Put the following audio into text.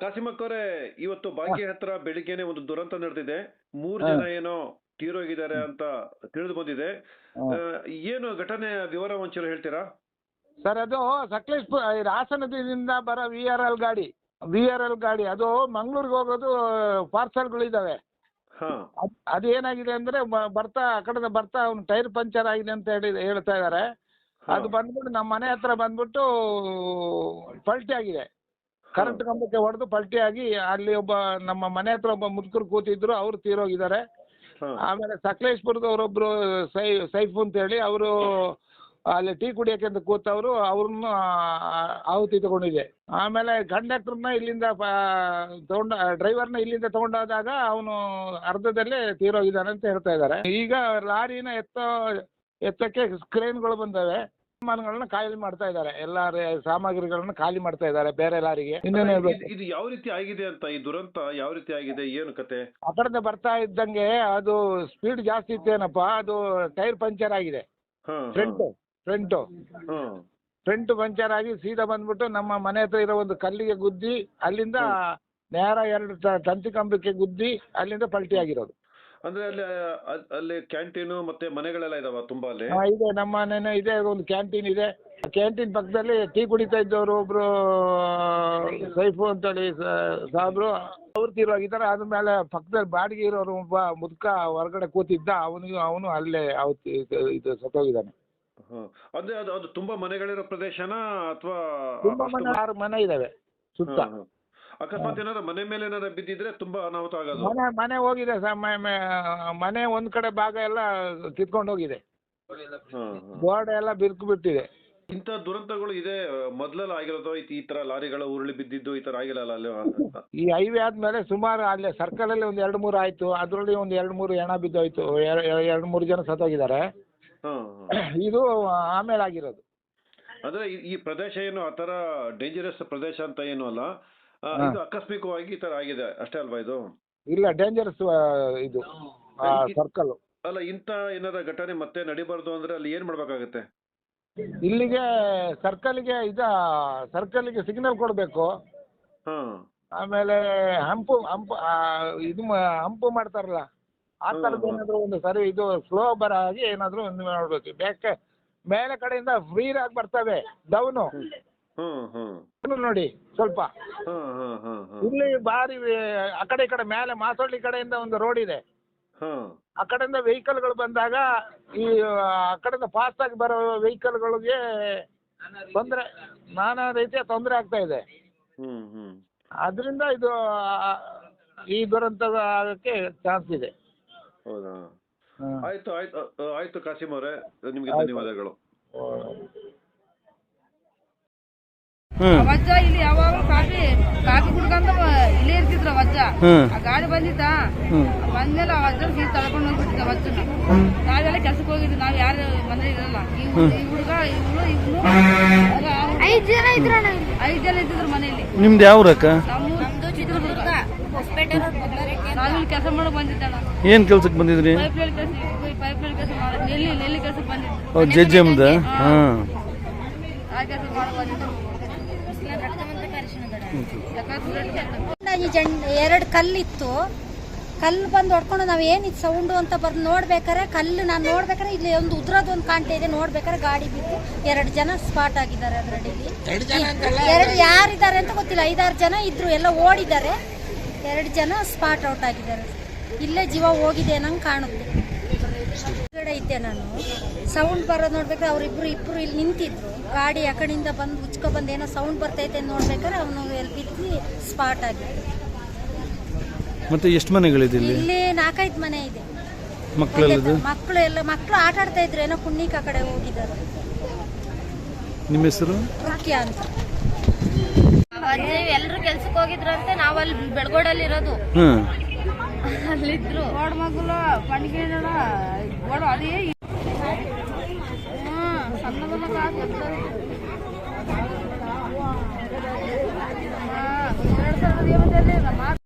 ಕಾಸಿಮಕ್ ಅವರೇ ಇವತ್ತು ಭಾಗ್ಯ ಹತ್ರ ಬೆಳಿಗ್ಗೆನೆ ಒಂದು ದುರಂತ ನಡೆದಿದೆ. ಮೂರ್ ಜನ ಏನೋ ತೀರೋಗಿದ್ದಾರೆ ಅಂತ ತಿಳಿದು ಬಂದಿದೆ ಏನು ಘಟನೆ ವಿವರ ಒಂಚೂರು ಹೇಳ್ತೀರಾ? ಸರ್ ಅದು ಸಕಲೇಶ್ಪುರ ಹಾಸನದಿಂದ ಬರೋ ವಿ ಆರ್ ಎಲ್ ಗಾಡಿ ವಿ ಆರ್ ಎಲ್ ಗಾಡಿ ಅದು ಮಂಗ್ಳೂರ್ಗೆ ಹೋಗೋದು ಪಾರ್ಸಲ್ಗಳಿದ್ದಾವೆ ಹಾ. ಅದ್ ಅದು ಏನಾಗಿದೆ ಅಂದ್ರೆ ಬರ್ತಾ ಆ ಕಡೆ ಬರ್ತಾ ಅವ್ನು ಟೈರ್ ಪಂಚರ್ ಆಗಿದೆ ಅಂತ ಹೇಳಿ ಹೇಳ್ತಾ ಇದ್ದಾರೆ ಅದು ಬಂದ್ಬಿಟ್ಟು ನಮ್ಮ ಮನೆ ಹತ್ರ ಬಂದ್ಬಿಟ್ಟು ಪಲ್ಟಿ ಆಗಿದೆ. ಕರೆಂಟ್ ಕಂಬಕ್ಕೆ ಹೊಡೆದು ಪಲ್ಟಿಯಾಗಿ ಆಗಿ ಅಲ್ಲಿ ಒಬ್ಬ ನಮ್ಮ ಮನೆ ಹತ್ರ ಒಬ್ಬ ಮುದುಕರು ಕೂತಿದ್ರು ಅವ್ರು ತೀರೋಗಿದ್ದಾರೆ. ಆಮೇಲೆ ಆಮೇಲೆ ಸಕಲೇಶ್ಪುರದವರೊಬ್ರು ಸೈ ಸೈಫು ಅಂತ ಹೇಳಿ ಅವರು ಅಲ್ಲಿ ಟೀ ಕುಡಿಯೋಕೆ ಅಂತ ಕೂತವರು ಅವ್ರನ್ನ ಆಹುತಿ ತಗೊಂಡಿದೆ. ಆಮೇಲೆ ಕಂಡಕ್ಟರ್ನ ಇಲ್ಲಿಂದ ತಗೊಂಡ ಡ್ರೈವರ್ನ ಇಲ್ಲಿಂದ ತಗೊಂಡೋದಾಗ ಅವನು ಅರ್ಧದಲ್ಲೇ ತೀರೋಗಿದ್ದಾನೆ ಅಂತ ಹೇಳ್ತಾ ಇದ್ದಾರೆ. ಈಗ ಲಾರಿನ ಎತ್ತ ಎತ್ತಕ್ಕೆ ಕ್ರೇನ್ಗಳು ಬಂದವೆ. ಸಾಮಾನುಗಳನ್ನ ಖಾಲಿ ಮಾಡ್ತಾ ಇದ್ದಾರೆ. ಎಲ್ಲ ರೇ- ಸಾಮಗ್ರಿಗಳನ್ನ ಖಾಲಿ ಮಾಡ್ತಾ ಇದ್ದಾರೆ ಬೇರೆ ಲಾರಿಗೆ. ಇನ್ನೇನು ಹೇಳ್ಬೇಕು? ಇದು- ಯಾವ ರೀತಿ ಆಗಿದೆ ಅಂತ ಈ ದುರಂತ ಯಾವ ರೀತಿ ಆಗಿದೆ ಏನು ಕತೆ? ಆ ಕಡೆಯಿಂದ ಬರ್ತಾ ಇದ್ದಂಗೆ ಅದು ಸ್ಪೀಡ್ ಜಾಸ್ತಿ ಇತ್ತೇನಪ್ಪ ಅದು ಟೈರ್ ಪಂಚರ್ ಆಗಿದೆ. ಹಾ ಫ್ರಂಟ್ ಫ್ರಂಟು. ಹಾ. ಫ್ರಂಟ್ ಪಂಚರ್ ಆಗಿ ಸೀದಾ ಬಂದ್ಬಿಟ್ಟು ನಮ್ಮ ಮನೆ ಹತ್ರ ಇರೋ ಒಂದು ಕಲ್ಲಿಗೆ ಗುದ್ದಿ ಅಲ್ಲಿಂದ ನೇರ ಎರಡು ತ- ತಂತಿ ಕಂಬಕ್ಕೆ ಗುದ್ದಿ ಅಲ್ಲಿಂದ ಪಲ್ಟಿ ಆಗಿರೋದು ಅಂದ್ರೆ ಅಲ್ಲಿ ಅಲ್ಲಿ ಕ್ಯಾಂಟೀನು ಮತ್ತೆ ಮನೆಗಳೆಲ್ಲ ಇದಾವ ತುಂಬಾ ಅಲ್ಲಿ? ಹಾ, ಇದೆ. ನಮ್ಮ ಮನೆನೇ ಇದೆ ಒಂದು ಕ್ಯಾಂಟೀನ್ ಇದೆ. ಕ್ಯಾಂಟೀನ್ ಪಕ್ಕದಲ್ಲಿ ಟೀ ಕುಡಿತಾ ಇದ್ದವರು ಒಬ್ರು ಸೈಫು ಅಂತೇಳಿ ಸ- ಸಾಬ್ರು. ಅವ್ರು ತೀರೋಗಿದ್ದಾರೆ ಅದ್ರ ಮೇಲೆ ಪಕ್ಕದಲ್ಲಿ ಬಾಡಿಗೆ ಇರೋರು ಒಬ್ಬ ಮುದುಕ ಹೊರಗಡೆ ಕೂತಿದ್ದ. ಅವನಿಗೆ ಅವನು ಅಲ್ಲೇ ಅವತ್ತು ಇದು- ಇದು ಸತ್ತೋಗಿದ್ದಾನೆ. ಹಾ. ಅಂದ್ರೆ ಅದು ಅದು ತುಂಬಾ ಮನೆಗಳಿರೋ ಪ್ರದೇಶನಾ ಅಥವಾ ತುಂಬಾ ಮನೆ ಆರು ಮನೆ ಇದಾವೆ ಸುತ್ತ. ಅಕಸ್ಮಾತ್ ಏನಾದ್ರು ಮನೆ ಮೇಲೆ ಏನಾದ್ರು ಬಿದ್ದಿದ್ರೆ ತುಂಬಾ ಅನಾಹುತ ಆಗೋದು. ಮನೆ ಮನೆ ಹೋಗಿದೆ ಸರ್ ಮ- ಮ- ಮನೆ ಒಂದ್ ಕಡೆ ಭಾಗ ಎಲ್ಲ ಕಿತ್ಕೊಂಡು ಹೋಗಿದೆ. ಬೋರ್ಡ್ ಹಾ. ಗೋಡೆ ಎಲ್ಲ ಬಿರುಕು ಬಿಟ್ಟಿದೆ. ಇಂಥ ದುರಂತಗಳು ಇದೆ ಮೊದ್ಲೆಲ್ಲ ಆಗಿರೋದು ಈ- ಈ ತರ ಲಾರಿಗಳು ಉರುಳಿ ಬಿದ್ದಿದ್ದು ಈ ತರ ಆಗಿರಲ್ಲ ಅಲ್ಲಿ? ಈ ಹೈವೇ ಆದ್ಮೇಲೆ ಸುಮಾರು ಅಲ್ಲೇ ಸರ್ಕಲ್ ಅಲ್ಲಿ ಒಂದ್ ಎರಡು ಮೂರು ಆಯ್ತು ಅದರಲ್ಲಿ ಒಂದ್ ಎರಡು ಮೂರು ಹೆಣ ಬಿದ್ದೋಯ್ತು ಎರ- ಎರ- ಎರಡು ಮೂರು ಜನ ಸತ್ತೋಗಿದ್ದಾರೆ. ಹಾ, ಹಾ. ಇದು ಆಮೇಲೆ ಆಗಿರೋದು ಅಂದ್ರೆ ಈ- ಈ ಪ್ರದೇಶ ಏನು ಆ ತರ ಡೇಂಜರಸ್ ಪ್ರದೇಶ ಅಂತ ಏನು ಅಲ್ಲ. ಇದು ಆಕಸ್ಮಿಕವಾಗಿ ಈ ತರ ಆಗಿದೆ ಅಷ್ಟೇ ಅಲ್ವಾ ಇದು? ಇಲ್ಲ ಡೇಂಜರಸ್ ಇದು ಸರ್ಕಲ್ ಅಲ್ಲ ಇಂತ ಏನಾರ ಘಟನೆ ಮತ್ತೆ ನಡಿಬಾರ್ದು ಅಂದ್ರೆ ಅಲ್ಲಿ ಏನ್ ಮಾಡ್ಬೇಕಾಗತ್ತೆ? ಇಲ್ಲಿಗೆ ಸರ್ಕಲ್ಗೆ ಇದ ಸರ್ಕಲ್ಗೆ ಸಿಗ್ನಲ್ ಕೊಡಬೇಕು. ಹಾ. ಆಮೇಲೆ ಹಂಪು ಹಂಪು ಆ, ಇದು ಮ- ಹಂಪು ಮಾಡ್ತಾರಲ್ಲ ಆ ತರದ ಥರದ್ದು ಏನಾದ್ರು ಒಂದು ಸರಿ ಇದು ಸ್ಲೋ ಬರ ಆಗಿ ಏನಾದ್ರು ಒಂದು ಮಾಡ್ಬೇಕು. ಬ್ಯಾಕ್ ಮೇಲೆ ಕಡೆಯಿಂದ ಫ್ರೀ ಆಗಿ ಬರ್ತವೆ ಡೌನು ಹ್ಮ್ ಹ್ಮ್. ನೋಡಿ ಸ್ವಲ್ಪ. ಹ್ಮ್ ಹ್ಮ್ ಹ್ಮ್ ಹ್ಮ್. ಇಲ್ಲಿ ಬಾರಿ ವೆ- ಆ ಕಡೆ ಈ ಕಡೆ ಮೇಲೆ ಮಾಸೊಳ್ಳಿ ಕಡೆಯಿಂದ ಒಂದು ರೋಡ್ ಇದೆ. ಹ್ಮ್. ಆ ಕಡೆಯಿಂದ ವೆಹಿಕಲ್ಗಳು ಬಂದಾಗ ಈ ಆ ಕಡೆಯಿಂದ ಫಾಸ್ಟ್ ಆಗಿ ಬರೋ ವೆಹಿಕಲ್ಗಳಿಗೆ ತೊಂದರೆ ನಾನಾ ರೀತಿಯ ತೊಂದರೆ ಆಗ್ತಾ ಇದೆ. ಹ್ಮ್ ಹ್ಮ್. ಅದರಿಂದ ಇದು ಆ, ಈ ದುರಂತ ಆಗಕ್ಕೆ ಚಾನ್ಸ್ ಇದೆ. ಹೌದಾ. ಆಯ್ತು ಆಯ್ತು ಅ, ಆಯ್ತು ಕಾಶಿಮ್ ಅವರೇ. ನಿಮ್ಗೆ ಧನ್ಯವಾದಗಳು. ವಜ್ಜ ಇಲ್ಲಿ ಯಾವಾಗಲೂ ಕಾಫಿ ಕಾಫಿ ಕುಡ್ಕಂತ ಇಲ್ಲೇ ಇರ್ತಿದ್ರ ವಜ್ಜ. ಆ ಗಾಡಿ ಬಂದಿದ್ದ. ಬಂದ್ಮೇಲೆ ಆ ವಜ್ಜ ಸೀಟ್ ತಳ್ಕೊಂಡು ಹೋಗ್ಬಿಟ್ಟಿದ್ದ ವಜ್ಜನ ನಾವೆಲ್ಲ ಕೆಲ್ಸಕ್ಕೆ ಹೋಗಿದ್ವಿ ನಾವ್ ಯಾರು ಮನೆ ಇರಲ್ಲ. ಈ ಹುಡ್- ಈ ಹುಡುಗ ಇವಳು ಇವನು ಐದ್ ಜನ ಇದ್ರ ಐದ್ ಜನ ಇದ್ದಿದ್ರು ಮನೆಯಲ್ಲಿ ನಿಮ್ದು ಯಾವ ಊರಕ್ಕ? ನಮ್ಮ ಚಿತ್ರದುರ್ಗ. ನಾವಿಲ್ಲಿ ಕೆಲಸ ಮಾಡಕ್ ಬಂದಿದ್ದಣ್ಣ ಏನ್ ಕೆಲ್ಸಕ್ಕೆ ಬಂದಿದ್ರಿ? ಪೈಪ್ ಲೈನ್ ಕೆಲಸ ಪೈಪ್ ಲೈನ್ ಕೆಲಸ ಮಾಡಿ ನೆಲ್ಲಿ ನೆಲ್ಲಿ ಬಂದಿದ್ದು. ಎಮ್ದ? ಹಾ ಆ ಕೆಲಸ ಮಾಡೋ ಬಂದಿದ್ದು. ಯಾಕಂದ್ರೆ ಈ ಜನ್ ಎರಡು ಕಲ್ಲಿತ್ತು. ಕಲ್ಲು ಬಂದು ಹೊಡ್ಕೊಂಡು ನಾವು ಏನಿತ್ತು ಸೌಂಡು ಅಂತ ಬರ್ದು ನೋಡ್ಬೇಕಾರೆ ಕಲ್ಲು ನಾನು ನೋಡ್ಬೇಕಾರೆ ಇಲ್ಲಿ ಒಂದು ಉದ್ರದ್ದು ಒಂದು ಕಾಣ್ತಾ ಇದೆ. ನೋಡ್ಬೇಕಾರೆ ಗಾಡಿ ಬಿದ್ದು ಎರಡು ಜನ ಸ್ಪಾಟ್ ಆಗಿದ್ದಾರೆ ಅದರಲ್ಲಿ. ಎರಡು ಯಾರಿದ್ದಾರೆ ಅಂತ ಗೊತ್ತಿಲ್ಲ. ಐದಾರು ಜನ ಇದ್ರು ಎಲ್ಲ ಓಡಿದ್ದಾರೆ. ಎರಡು ಜನ ಸ್ಪಾಟ್ ಔಟ್ ಆಗಿದ್ದಾರೆ. ಇಲ್ಲೇ ಜೀವ ಹೋಗಿದೆ ನಂಗೆ ಕಾಣುತ್ತೆ. ಇದ್ದೆ ನಾನು. ಸೌಂಡ್ ಬರೋದು ನೋಡ್ಬೇಕಾದ್ರೆ ಅವರಿಬ್ಬರು ಇಬ್ರು ಇಲ್ಲಿ ನಿಂತಿದ್ರು. ಗಾಡಿ ಆ ಕಡೆಯಿಂದ ಬಂದು ಉಚ್ಕೊ ಬಂದು ಏನೋ ಸೌಂಡ್ ಬರ್ತೈತೆ ಅಂತ ನೋಡ್ಬೇಕಾದ್ರೆ ಅವನು ಎಲ್ಲಿ ಬಿದ್ದು ಸ್ಪಾಟ್ ಆಗಿ. ಮತ್ತೆ ಎಷ್ಟು ಮನೆಗಳಿದೆ ಇಲ್ಲಿ ಇಲ್ಲಿ ನಾಲ್ಕೈದು ಮನೆ ಇದೆ. ಮಕ್ಕಳೆಲ್ಲದು ಮಕ್ಕಳು ಎಲ್ಲ ಮಕ್ಕಳು ಆಟ ಆಡ್ತಾ ಇದ್ರು ಏನೋ ಕುಣ್ಣಿಕ ಕಡೆ ಹೋಗಿದ್ದಾರೆ. ನಿಮ್ಮ ಹೆಸರು? ಮುಖ್ಯ ಅಂತ. ಎಲ್ಲರೂ ಕೆಲ್ಸಕ್ಕೆ ಹೋಗಿದ್ರಂತೆ ಅಂತ ಅಲ್ಲಿ ಬೆಳಗೋಡಲ್ಲಿ ಇರೋದು. ಹ್ಮ್. ಅಲ್ಲಿದ್ರು. ಮಗಲು ಅದೇ Gracias.